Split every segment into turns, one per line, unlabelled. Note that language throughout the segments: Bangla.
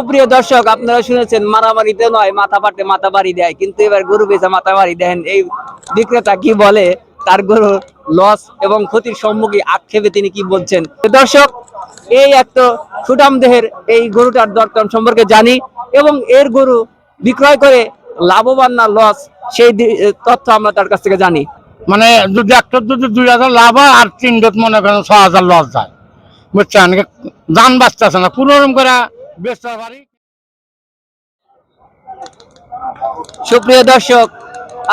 সুপ্রিয় দর্শক, আপনারা শুনেছেন মারামারিতে নয়, মাথা পাটে মাথা বাড়ি দেয়, কিন্তু এবার গরু বেচা মাথা বাড়ি দেন। এই বিক্রেতা কি বলে? তার গরু লস এবং ক্ষতির সম্মুখীন আক্ষেপে তিনি কি বলছেন? দর্শক, এই একটা সুটাম দেহের এই গরুটার দরদাম সম্পর্কে জানি এবং এর গরু বিক্রয় করে লাভবান না লস সেই তথ্য আমরা তার কাছ থেকে জানি।
মানে যদি একটা যদি দুই হাজার লাভ হয়, আর তিন মনে করেন ছ হাজার লস যায়। বুঝছেন? দান বাঁচতেছে না। কোনোরকম করে বেচতে পারি
সুপ্রিয় দর্শক,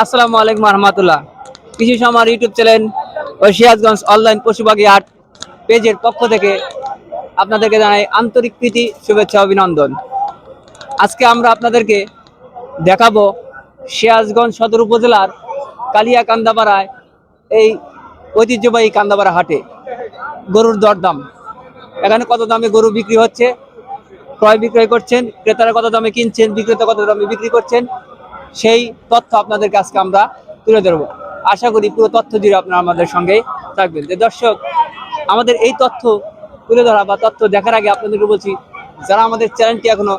আসসালামু আলাইকুম রহমতুল্লাহ। কৃষি সমার ইউটিউব চ্যানেল ও সিরাজগঞ্জ অনলাইন পশুপাখি হাট পেজের পক্ষ থেকে আপনাদেরকে জানাই আন্তরিক প্রীতি, শুভেচ্ছা, অভিনন্দন। আজকে আমরা আপনাদেরকে দেখাবো সিরাজগঞ্জ সদর উপজেলার কালিয়া কান্দাপাড়ায় এই ঐতিহ্যবাহী কান্দাপাড়া হাটে গরুর দরদাম। এখানে কত দামে গরু বিক্রি হচ্ছে? ক্রয় বিক্রয় করছেন, ক্রেতারা কত দামে কিনছেন, বিক্রেতা কত দামে বিক্রি করছেন, সেই তথ্য আপনাদের আজকে আমরা তুলে ধরবো। আশা করি পুরো তথ্য জুড়ে আপনারা আমাদের সঙ্গে থাকবেন। যে দর্শক, আমাদের এই তথ্য তুলে ধরা বা তথ্য দেখার আগে আপনাদেরকে বলছি, যারা আমাদের চ্যানেলটি এখনও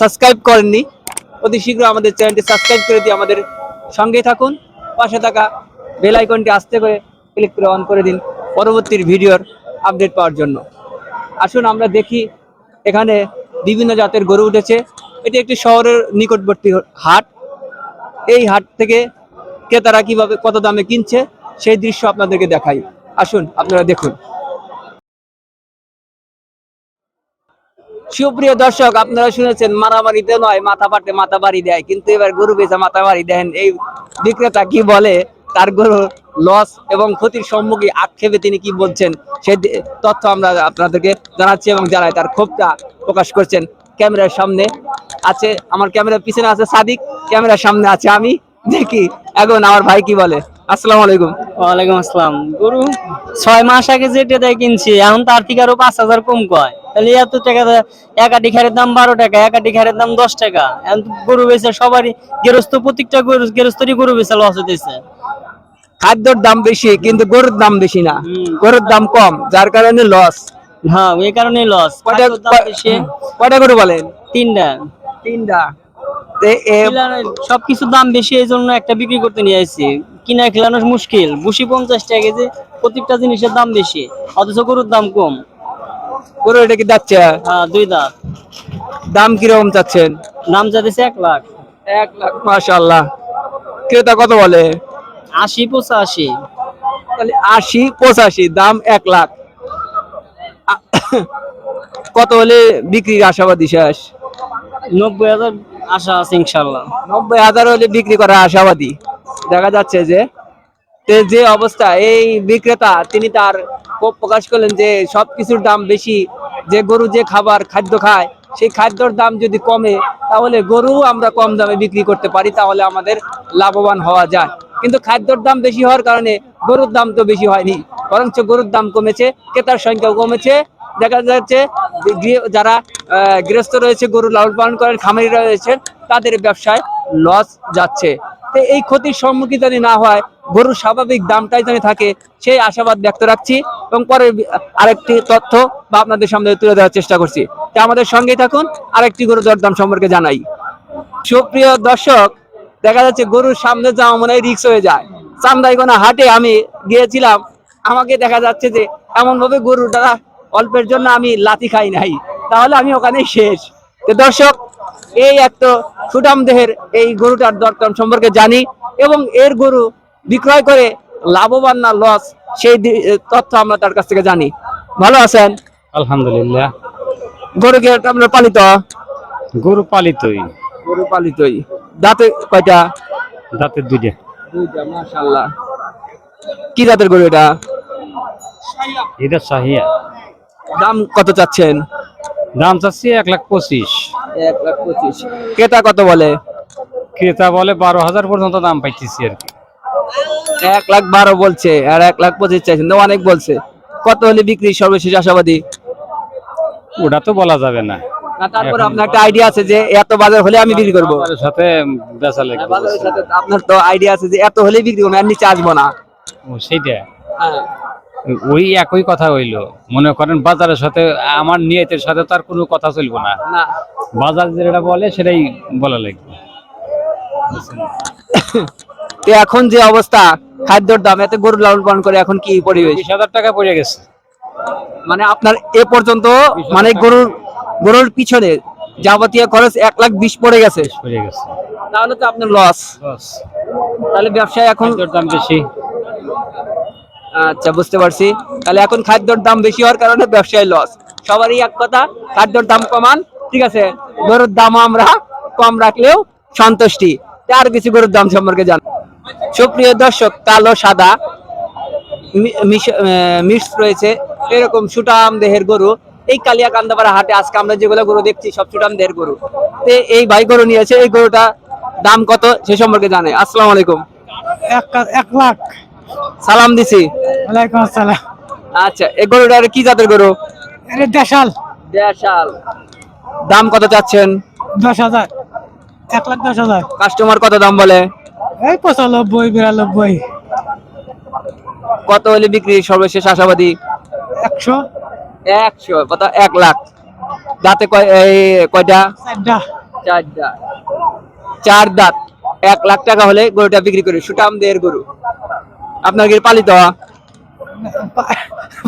সাবস্ক্রাইব করেননি, অতি শীঘ্র আমাদের চ্যানেলটি সাবস্ক্রাইব করে দিয়ে আমাদের সঙ্গেই থাকুন। পাশে থাকা বেল আইকনটি আস্তে করে ক্লিক করে অন করে দিন পরবর্তীর ভিডিওর আপডেট পাওয়ার জন্য। আসুন আমরা দেখি এখানে বিভিন্ন জাতের গরু উঠেছে। এটি একটি শহরের নিকটবর্তী হাট। এই হাট থেকে ক্রেতারা কীভাবে, কত দামে কিনছে, সেই দৃশ্য আপনাদেরকে দেখাই। আসুন, আপনারা দেখুন। সুপ্রিয় দর্শক, আপনারা শুনেছেন মারামারিতে নয়, মাথা পাটে মাথা বাড়ি দেয়। কিন্তু এবার গরু বেচা, মাথা বাড়ি দেন। এই বিক্রেতা কি বলে তার গরু লস এবং ক্ষতির সম্মুখীন আক্ষেপে তিনি কি বলছেন সেই তথ্য আমরা আপনাদেরকে জানাচ্ছি এবং জানাই। তার ক্ষোভটা প্রকাশ করছেন ক্যামেরার সামনে আছে, আমার ক্যামেরার পিছনে আছে সাদিক, ক্যামেরার সামনে আছে আমি। দেখি, এখন আমার ভাই কি বলে? আসসালামু আলাইকুম।
ওয়ালাইকুম আসসালাম। গরু ছয় মাস আগে যেটা দিয়ে কিনছি, এখন তার থেকে আরও পাঁচ হাজার কম কয়। তাহলে এত টাকা এক আটি খারের দাম বারো টাকা, এক আটি খারের দাম দশ টাকা। এখন গরু বেচে সবারই গেরস্ত, প্রত্যেকটা গরু গেরস্তরই গরু বেচে লস হতেছে
খাদ্যর দাম বেশি কিন্তু গরুর দাম বেশি না। গরুর দাম কম যার কারণে লস
হ্যাঁ এই কারণে লস
কয়টা গরু বলেন?
তিনটা।
তিনটা। তে এ
সব দাম বেশি এই জন্য একটা বিক্রি করতে নিয়ে আসছি। কিনা খেলানো মুশকিল। বুসি পঞ্চাশ টাকা কেজি প্রত্যেকটা জিনিসের দাম বেশি অথচ গরুর দাম কম।
গরু এটা কি যাচ্ছে
হ্যাঁ দুই দাঁত।
দাম কীরকম চাচ্ছেন?
দাম যাচ্ছে এক লাখ।
এক লাখ মাশাল্লাহ ক্রেতা কত বলে?
আশি পঁচাশি।
তাহলে আশি পঁচাশি দাম এক লাখ। কত হলে বিক্রির আশাবাদী শেষ?
নব্বই হাজার আশা আছে ইনশাল্লাহ।
নব্বই হাজার হলে বিক্রি করার আশাবাদী। দেখা যাচ্ছে যে যে অবস্থা এই বিক্রেতা তিনি তার ক্ষোভ প্রকাশ করলেন যে সবকিছুর দাম বেশি যে গরু যে খাবার খাদ্য খায় সেই খাদ্যর দাম যদি কমে তাহলে গরু আমরা কম দামে বিক্রি করতে পারি তাহলে আমাদের লাভবান হওয়া যায়। কিন্তু খাদ্যর দাম বেশি হওয়ার কারণে গরুর দাম তো বেশি হয়নি। বরঞ্চ গরুর দাম কমেছে, ক্রেতার সংখ্যাও কমেছে। দেখা যাচ্ছে যারা গৃহস্থ রয়েছে, গরু লালন পালন করেন, খামারি রয়েছে তাদের ব্যবসায় লস যাচ্ছে। তো এই ক্ষতির সম্মুখীন যদি না হয়, গরুর স্বাভাবিক দামটাই যদি থাকে, সেই আশাবাদ ব্যক্ত রাখছি এবং পরে আরেকটি তথ্য বা আপনাদের সামনে তুলে ধরার চেষ্টা করছি। তো আমাদের সঙ্গেই থাকুন, আরেকটি গরু দরদাম সম্পর্কে জানাই। সুপ্রিয় দর্শক দেখা যাচ্ছে গরুর সামনে যাওয়া মনে হয় রিক্স হয়ে যায়। চান্দাইগোনা হাটে আমি গিয়েছিলাম আমাকে দেখা যাচ্ছে যে এমন ভাবে গরুটা অল্পের জন্য আমি লাথি খাই নাই। তাহলে আমি ওখানে শেষ। তো দর্শক এই একটা সুটাম দেহের এই গরুটার দরদাম সম্পর্কে জানি এবং এর গরু বিক্রয় করে লাভবান না লস সেই তথ্য আমরা তার কাছ থেকে জানি। ভালো আছেন?
আলহামদুলিল্লাহ।
গরু কি আপনার পালিত?
গরু পালিতই।
গরু পালিতই। দাঁতে কয়টা?
দাঁতের দুইটা।
দুইটা মাশাআল্লাহ। কি জাতের গরু এটা?
এটা সাহিয়া।
দাম কত চাচ্ছেন?
দাম চাচ্ছি এক লাখ পঁচিশ।
এক লাখ পঁচিশ। ক্রেতা কত বলে?
ক্রেতা বলে বারো হাজার পর্যন্ত দাম পাইতেছি আর কি।
এক লাখ বারো বলছে আর এক লাখ পঁচিশ চাইছেন অনেক বলছে। কত হলে বিক্রি সর্বশেষ আশাবাদী?
ওটা তো বলা যাবে না।
তারপরে আপনার একটা আইডিয়া আছে যে এত বাজার হলে আমি বিক্রি করব।
সাথে বেচা লাগবে
আপনার তো আইডিয়া আছে যে এত হলে বিক্রি করব আর নিচে আসব না
সেইটা।
হ্যাঁ।
ওই একই কথা হইল। মনে করেন বাজারের সাথে আমার নিয়তের সাথে তার কোনো কথা চলবো না।
না।
বাজার যেটা বলে সেটাই বলা লাগবে।
তো এখন যে অবস্থা খাদ্যর দাম এত গরু লালন পালন করে এখন কি পরিবেশ?
বিশ হাজার টাকা পড়ে গেছে।
মানে আপনার এ পর্যন্ত মানে গরুর গরুর পিছনে যাবতীয় খরচ এক লাখ বিশ পড়ে গেছে। তাহলে তো আপনার লস তাহলে ব্যবসায় এখন
দাম বেশি।
আচ্ছা বুঝতে পারছি। তাহলে এখন খাদ্যর দাম বেশি হওয়ার কারণে ব্যবসায় লস সবারই এক কথা খাদ্যর দাম কমান। ঠিক আছে? গরুর দাম আমরা কম রাখলেও সন্তুষ্টি। আর কিছু গরুর দাম সম্পর্কে জান সুপ্রিয় দর্শক কালো সাদা মিক্স রয়েছে। এরকম সুটাম দেহের গরু এই কালিয়া কান্দাপাড়া হাটে আজকে আমরা যেগুলো গরু দেখছি সব সুটাম দেহের গরু। তো এই ভাই গরু নিয়েছে এই গরুটা দাম কত সে সম্পর্কে জানে। আসসালামু আলাইকুম।
এক লাখ।
সালাম দিছি।
ওয়ালাইকুম আসসালাম।
আচ্ছা এই গরুটার কি জাতের গরু?
দেশাল।
দেশাল। দাম কত চাচ্ছেন?
দশ হাজার। এক লাখ দশ হাজার।
কাস্টমার কত দাম বলে?
এই পঁচানব্বই বিরানব্বই।
কত হলে বিক্রি? সর্বশেষ আশাবাদী।
একশো।
একশো কত এক লাখ। দাঁতে কয় এই কয়টা?
চারটা।
চার দাঁত। এক লাখ টাকা হলে গরুটা বিক্রি করি। সুটাম দেহের গরু। আপনার কি পালিত?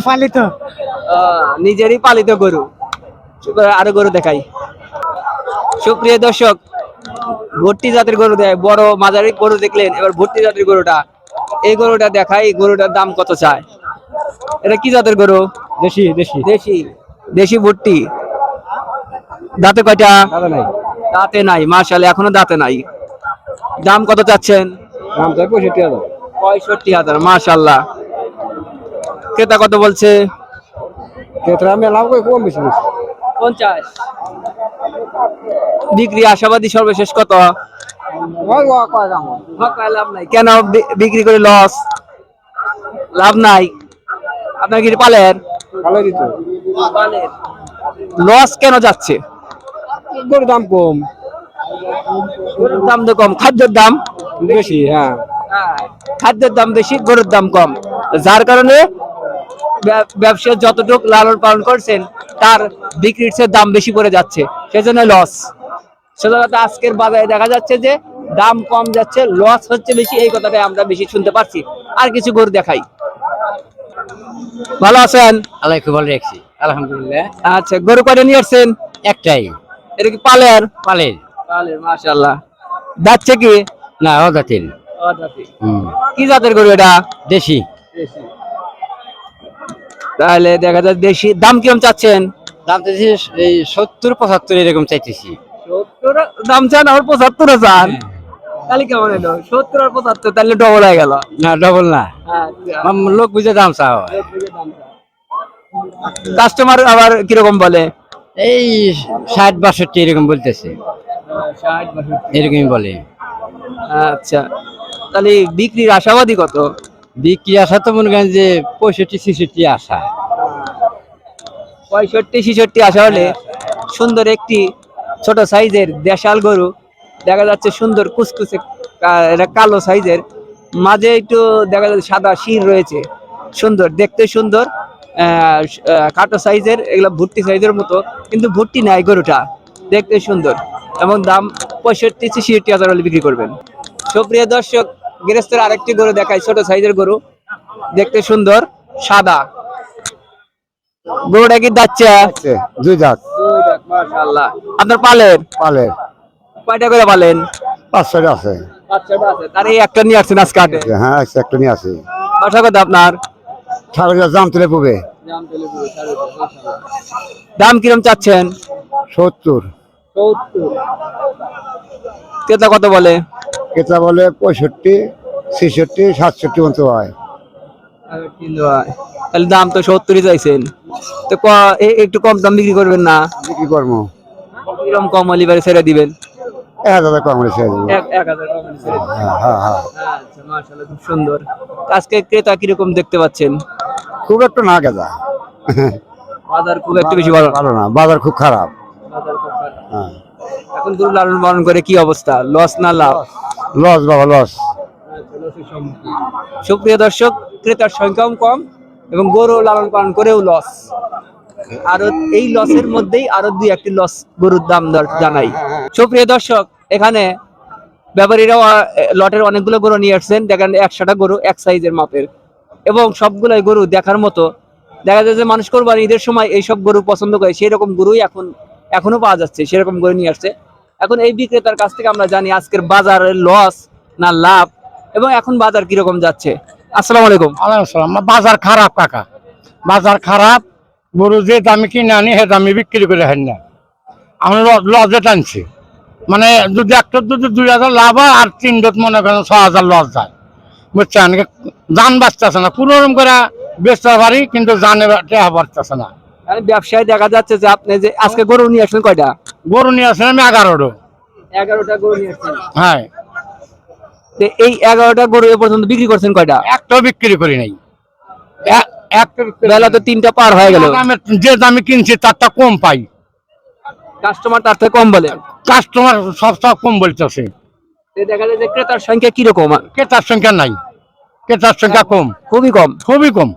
পালিত।
নিজেরই পালিত গরু। আরও গরু দেখাই। সুপ্রিয় দর্শক ভর্তি জাতের গরু দেয় বড় মাঝারি গরু দেখলেন এবার ভর্তি জাতের গরুটা। এই গরুটা দেখাই গরুটার দাম কত চায়? এটা কি জাতের গরু?
দেশি দেশি।
দেশি। দেশি ভর্তি দাঁতে কয়টা?
নাই।
দাঁতে নাই মার্শাল এখনও দাঁতে নাই। দাম কত চাচ্ছেন?
দাম চাই পঁয়ষট্টি হাজার।
পঁয়ষট্টি হাজার মার্শাল্লাহ ক্রেতা কত বলছে?
ক্ষেত্রে আমি লাভ করে কম বেশি বেশি।
পঞ্চাশ। বিক্রি আশাবাদী সর্বশেষ কত? লাভ নাই। কেন বিক্রি করে লস? লাভ নাই। আপনার কি পালের?
ভালো দিত।
লস কেন যাচ্ছে?
গরুর দাম কম।
গরুর দাম তো কম। খাদ্যের দাম?
বেশি হ্যাঁ।
খাদ্যের দাম বেশি গরুর দাম কম। যার কারণে ব্যব- ব্যবসায় যতটুকু লালন পালন করছেন তার বিক্রির দাম বেশি পড়ে যাচ্ছে। সেজন্য লস। সেজন্য আজকের বাজারে দেখা যাচ্ছে যে দাম কম যাচ্ছে লস হচ্ছে বেশি এই কথাটাই আমরা বেশি শুনতে পারছি। আর কিছু গরু দেখাই। ভালো আছেন?
আল্লাহ খুব ভালো রাখছি। আলহামদুলিল্লাহ।
আচ্ছা গরু কয়টা নিয়ে আসছেন?
একটাই।
এটা কি পালের?
পালের।
পালের মাশাল্লাহ যাচ্ছে কি?
না অদাতিল হুম।
কি জাতের গরু এটা?
দেশি।
তাহলে দেখা যায় দেশি দাম কিরম চাচ্ছেন?
দাম চাইছি এই সত্তর পঁচাত্তর এরকম চাইতেছি।
সত্তর দাম চান আর পঁচাত্তর চান তাহলে কেমন সত্তর আর পঁচাত্তর তাহলে ডবল হয়ে গেল।
না ডবল না।
আচ্ছা।
লোক বুঝে দাম চাও
কাস্টমার আবার কীরকম বলে?
এই ষাট বাষট্টি এরকম বলতেছে। এরকমই বলে।
আচ্ছা। তাহলে বিক্রির আশাবাদী কত?
বিক্রি আসা তো মনে করেন যে পঁয়ষট্টি ছেষট্টি আসা
পঁয়ষট্টি ছেষট্টি আশা হলে সুন্দর একটি ছোট সাইজের দেশাল গরু দেখা যাচ্ছে সুন্দর কুচকুচে এটা কালো সাইজের। মাঝে একটু দেখা যাচ্ছে সাদা শির রয়েছে। সুন্দর দেখতে সুন্দর। কাটো সাইজের এগুলো ভুট্টি সাইজের মতো কিন্তু ভুট্টি নাই গরুটা। দেখতে সুন্দর। এবং দাম পঁয়ষট্টি ছেষট্টি হাজার হলে বিক্রি করবেন। সুপ্রিয় দর্শক গৃহস্থের আরেকটি গরু দেখায় ছোট সাইজের গরু। দেখতে সুন্দর সাদা। গরুটা কি দাচ্ছে
দুই দাঁত।
আপনার পালের?
পালে
কয়টা করে পালেন
পাঁচ আছে।
তার এই একটা নিয়ে আসছেন আজকে হাটে?
হ্যাঁ একটা নিয়ে আছে
বাসা কথা আপনার?
সাড়ে দাম তুলে পড়বে
দাম কিরম চাচ্ছেন?
সত্তর।
ক্রেতা কত বলে?
কেতা বলে পঁয়ষট্টি ছেষট্টি সাতষট্টি মতো হয়।
তাহলে দাম তো সত্তরই চাইছেন। তো একটু কম দাম বিক্রি করবেন না?
কি করব।
কিরম কম হলে ছেড়ে দিবেন।
এক হাজার কম হয়েছে
এক এক হাজার কম হলে ছেড়ে দিবেন।
হ্যাঁ হ্যাঁ হ্যাঁ।
আচ্ছা মাশাআল্লাহ খুব সুন্দর। আজকে ক্রেতা কীরকম দেখতে পাচ্ছেন?
খুব একটা না
বাজার খুব একটু বেশি ভালো। না।
ভালো না বাজার খুব খারাপ।
বাজার খুব খারাপ।
হ্যাঁ।
এখন গরু লালন পালন করে কি অবস্থা? লস না লাভ?
লস বাবা লস
সুপ্রিয় দর্শক ক্রেতার সংখ্যাও কম এবং গরু লালন পালন করেও লস আরও এই লসের মধ্যেই আরও দুই একটি লস গরুর দাম জানাই। সুপ্রিয় দর্শক, এখানে ব্যাপারীরাও লটের অনেকগুলো গরু নিয়ে আসছেন। দেখেন, একশোটা গরু এক সাইজের মাপের। এবং সবগুলাই গরু দেখার মতো দেখা যায় যে মানুষ কোরবানি ঈদের সময় এইসব গরু পছন্দ করে সেই রকম গরুই এখন, এখনও পাওয়া যাচ্ছে, সেরকম গরু নিয়ে আসছে। এখন এই বিক্রেতার কাছ থেকে আমরা জানি আজকের বাজারের লস না লাভ এবং এখন বাজার কীরকম যাচ্ছে। আসসালামু আলাইকুম।
আলাইসালাম বাজার খারাপ, কাকা। বাজার খারাপ গরু যে দামে কিনে আনি সে দামে বিক্রি করে হেন না। আমি লজে টানছি। মানে যদি একটা যদি দুই হাজার লাভ হয় আর তিন ডট মনে করেন ছ হাজার লস যায়। বুঝছেন? জান বাঁচতেছে না। কোনো রকম করে বেচতে পারি কিন্তু জানে টেহা বাড়তেছে না।
ব্যবসায় দেখা যাচ্ছে যে আপনি যে আজকে গরু নিয়ে আসলেন কয়টা?
গরু নিয়ে আসেন আমি এগারোটো।
এগারোটা গরু নিয়ে আসছেন
হ্যাঁ।
এই এগারোটা গরু এ পর্যন্ত বিক্রি করছেন কয়টা?
একটাও বিক্রি করি নাই। এ- একটা বিক্রি
বেলা তো তিনটা পার হয়ে গেল।
যে দামে কিনছি তারটা কম পাই।
কাস্টমার তার থেকে কম বলে।
কাস্টমার সব সব কম বলতেছে।
দেখা যায় যে ক্রেতার সংখ্যা কীরকম?
ক্রেতার সংখ্যা নাই। ক্রেতার সংখ্যা কম।
খুবই কম।
খুবই কম।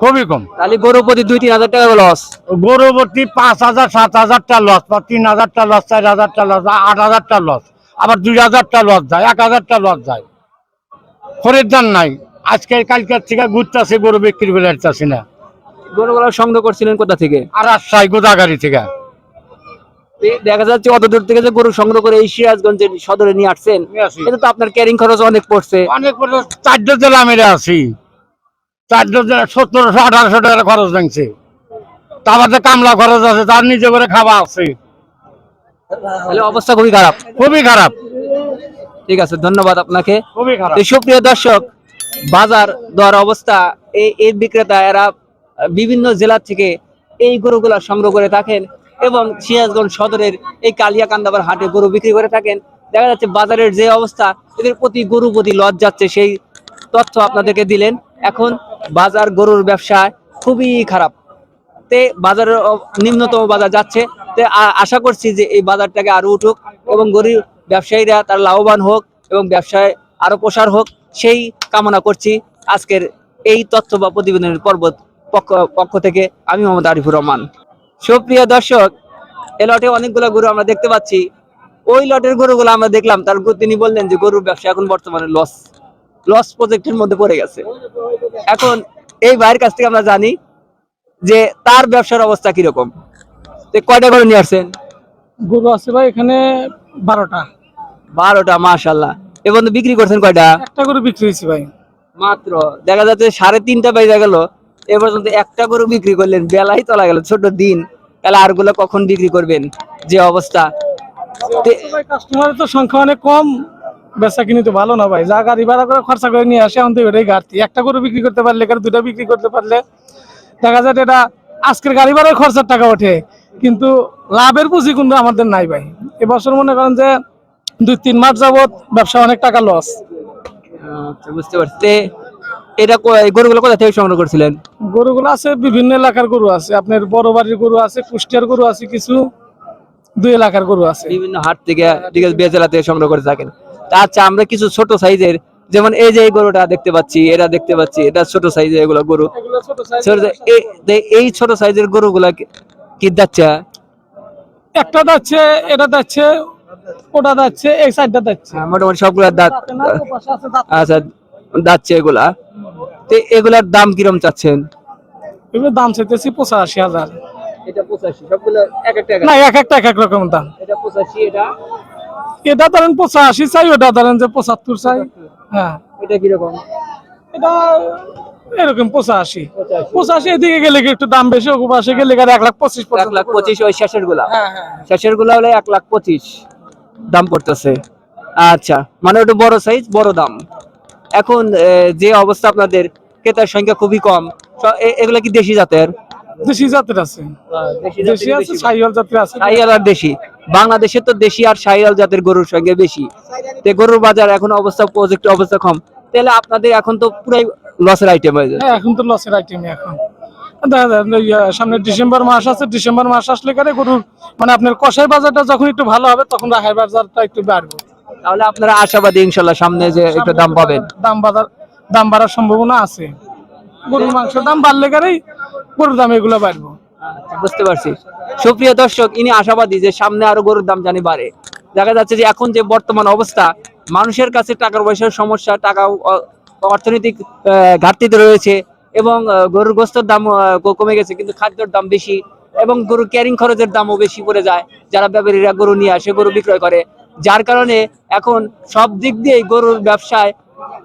খুবই কম।
তাহলে গরু দুই তিন হাজার টাকা লস
গৌরবতী পাঁচ হাজার সাত হাজারটা লস বা তিন হাজারটা লস চার হাজারটা লস আট হাজারটা লস আবার দুই হাজারটা লস যায় এক হাজারটা লস যায়। খরিদ্দার নাই। আজকে কালকার থেকে ঘুরতেছে গরু বিক্রি করে আসতেছি না।
গরুগুলো সংগ্রহ করছিলেন কোথা থেকে?
আর রাজশাহী গোদাগাড়ি থেকে।
দেখা যাচ্ছে অত দূর থেকে যে গরু সংগ্রহ করে এই সিরাজগঞ্জের সদরে নিয়ে আসছেন। এটা তো আপনার ক্যারিং খরচ অনেক পড়ছে।
অনেক বড় চারটে জেলা মেরে আছি চারটে জেলা সত্তরশো আঠারোশো টাকা খরচ ভাঙছে। তারপর যে কামলা খরচ আছে তার নিজে করে খাওয়া আছে।
অবস্থা খুবই খারাপ।
খুবই খারাপ।
ঠিক আছে ধন্যবাদ আপনাকে।
খুবই খারাপ।
সুপ্রিয় দর্শক বাজার দর অবস্থা এই এর বিক্রেতা এরা বিভিন্ন জেলা থেকে এই গরুগুলা সংগ্রহ করে থাকেন এবং সিরাজগঞ্জ সদরের এই কালিয়াকান্দাবার হাটে গরু বিক্রি করে থাকেন। দেখা যাচ্ছে বাজারের যে অবস্থা, এদের প্রতি গরু প্রতি লজ যাচ্ছে, সেই তথ্য আপনাদেরকে দিলেন। এখন বাজার গরুর ব্যবসায় খুবই খারাপ। তে বাজারের নিম্নতম বাজার যাচ্ছে। তে আশা করছি যে এই বাজারটাকে আরও উঠুক এবং গরিব ব্যবসায়ীরা তার লাভবান হোক এবং ব্যবসায় আরও প্রসার হোক। সেই কামনা করছি আজকের এই তথ্য বা প্রতিবেদনের পর্বত পক্ষ পক্ষ থেকে আমি মোহাম্মদ আরিফুর রহমান। সুপ্রিয় দর্শক এ লটে অনেকগুলো গরু আমরা দেখতে পাচ্ছি। ওই লটের গরুগুলো আমরা দেখলাম তার গরু- তিনি বললেন যে গরুর ব্যবসা এখন বর্তমানে লস লস প্রজেক্টের মধ্যে পড়ে গেছে। এখন এই ভাইয়ের কাছ থেকে আমরা জানি যে তার ব্যবসার অবস্থা কীরকম। কয়টা করে নিয়ে আসছেন?
গরু আছে ভাই এখানে বারোটা।
বারোটা মাশাল্লাহ এবং বিক্রি করছেন কয়টা?
একটা গরু বিক্রি হয়েছে ভাই।
মাত্র। দেখা যাচ্ছে সাড়ে তিনটা বেজে গেল। এ পর্যন্ত একটা গরু বিক্রি করলেন বেলাই চলা গেল ছোট দিন। তাহলে আরগুলো কখন বিক্রি করবেন? যে অবস্থা।
কাস্টমারের তো সংখ্যা অনেক কম। বেচা কিনে তো ভালো না ভাই। যা গাড়ি ভাড়া করে খরচা করে নিয়ে আসে এখন তো এটাই ঘাটতি। একটা গরু বিক্রি করতে পারলে কারণ দুটা বিক্রি করতে পারলে দেখা যায় এটা আজকের গাড়ি ভাড়ার খরচার টাকা ওঠে। কিন্তু লাভের পুঁজি কিন্তু আমাদের নাই ভাই। এবছর মনে করেন যে দুই তিন মাস যাবত ব্যবসা অনেক টাকা লস
আচ্ছা, বুঝতে পারছি। এটা গরুগুলো কোথা থেকে সংগ্রহ করছিলেন?
গরুগুলো আছে বিভিন্ন এলাকার গরু আছে। আপনার বড় বাড়ির গরু আছে কুষ্টিয়ার গরু আছে কিছু দুই এলাকার গরু আছে।
বিভিন্ন হাট থেকে ঠিক বেজেলা থেকে সংগ্রহ করে থাকেন। আচ্ছা আমরা কিছু ছোট সাইজের যেমন এই যে এই গরুটা দেখতে পাচ্ছি এটা দেখতে পাচ্ছি এটা ছোট সাইজের এগুলো গরু।
এগুলো ছোট
সাইজ- এই- ছোট সাইজের গরুগুলা কি- যাচ্ছে
একটা যাচ্ছে এটা যাচ্ছে ওটা যাচ্ছে এই সাইডটা যাচ্ছে।
মোটামুটি সবগুলা দাঁত আচ্ছা যাচ্ছে এগুলা। তো এগুলার দাম কিরম চাচ্ছেন?
এগুলো দাম চাইতেছি পঁচাশি হাজার।
এটা পঁচাশি সবগুলো এক একটা
না এক। একটা এক এক রকম দাম।
এটা পঁচাশি এটা?
এটা ধরেন পঁচাশি চাই ওটা ধরেন যে পঁচাত্তর চাই। হ্যাঁ।
এটা কীরকম?
এটা এরকম পঁচাশি। পঁচাশি। এদিকে গেলে কি একটু দাম বেশি গেলে গেলে এক লাখ পঁচিশ
এক লাখ পঁচিশ ওই শেষেরগুলা
হ্যাঁ হ্যাঁ।
শেষেরগুলা হলে এক লাখ পঁচিশ। দাম পড়তেছে আচ্ছা মানে ওটা বড় সাইজ বড় দাম। এখন যে অবস্থা আপনাদের ক্রেতার সংখ্যা খুবই কম। এগুলা কি দেশি জাতের?
দেশি জাতের আছে। দেশি আছে সাইওয়াল জাতের আছে।
শাহিয়াল আর দেশি। বাংলাদেশে তো দেশি আর শাহিয়াল জাতের গরুর সঙ্গে বেশি। তে গরুর বাজার এখন অবস্থা প্রজেক্ট অবস্থা কম। তাহলে আপনাদের এখন তো পুরাই লসের আইটেম হয়ে যায়
হ্যাঁ এখন তো লসের আইটেমই এখন। সামনে ডিসেম্বর মাস আছে ডিসেম্বর মাস আসলে কারে গরুর মানে আপনার কষাই বাজারটা যখন একটু ভালো হবে তখন রাখাই বাজারটা একটু বাড়বে।
তাহলে আপনারা আশাবাদী ইনশাল্লাহ সামনে যে একটু দাম পাবেন।
দাম বাজার দাম বাড়ার সম্ভাবনা আছে। গরুর মাংসের দাম বাড়লে কারেই গরুর দাম এগুলো বাড়বো।
আচ্ছা, বুঝতে পারছি। সুপ্রিয় দর্শক ইনি আশাবাদী যে সামনে আরও গরুর দাম জানি বাড়ে। দেখা যাচ্ছে যে এখন যে বর্তমান অবস্থা মানুষের কাছে টাকার পয়সার সমস্যা টাকা অর্থনৈতিক ঘাটতিতে রয়েছে এবং গরুর গোস্তর দাম কমে গেছে, কিন্তু খাদ্যর দাম বেশি এবং গরুর ক্যারিং খরচের দামও বেশি পড়ে যায়। যারা ব্যাপারীরা গরু নিয়ে আসে, গরু বিক্রয় করে, যার কারণে এখন সব দিক দিয়েই গরুর ব্যবসায়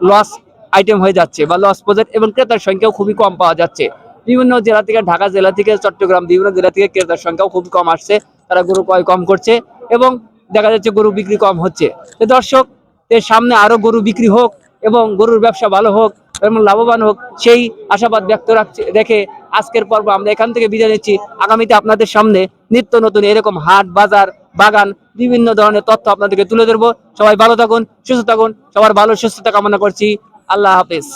লস আইটেম হয়ে যাচ্ছে বা লস প্রজেক্ট এবং ক্রেতার সংখ্যাও খুবই কম পাওয়া যাচ্ছে। বিভিন্ন জেলা থেকে, ঢাকা জেলা থেকে, চট্টগ্রাম, বিভিন্ন জেলা থেকে ক্রেতার সংখ্যাও খুবই কম আসছে, তারা গরু ক্রয় কম করছে এবং দেখা যাচ্ছে গরু বিক্রি কম হচ্ছে। দর্শক, এর সামনে আরও গরু বিক্রি হোক এবং গরুর ব্যবসা ভালো হোক এবং লাভবান হোক, সেই আশাবাদ ব্যক্ত রাখছে, রেখে আজকের পর্ব আমরা এখান থেকে বিদায় নিচ্ছি। আগামীতে আপনাদের সামনে নিত্য নতুন এরকম হাট, বাজার, বাগান, বিভিন্ন ধরনের তথ্য আপনাদেরকে তুলে ধরবো। সবাই ভালো থাকুন, সুস্থ থাকুন, সবার ভালো, সুস্থতা কামনা করছি। আল্লাহ হাফেজ।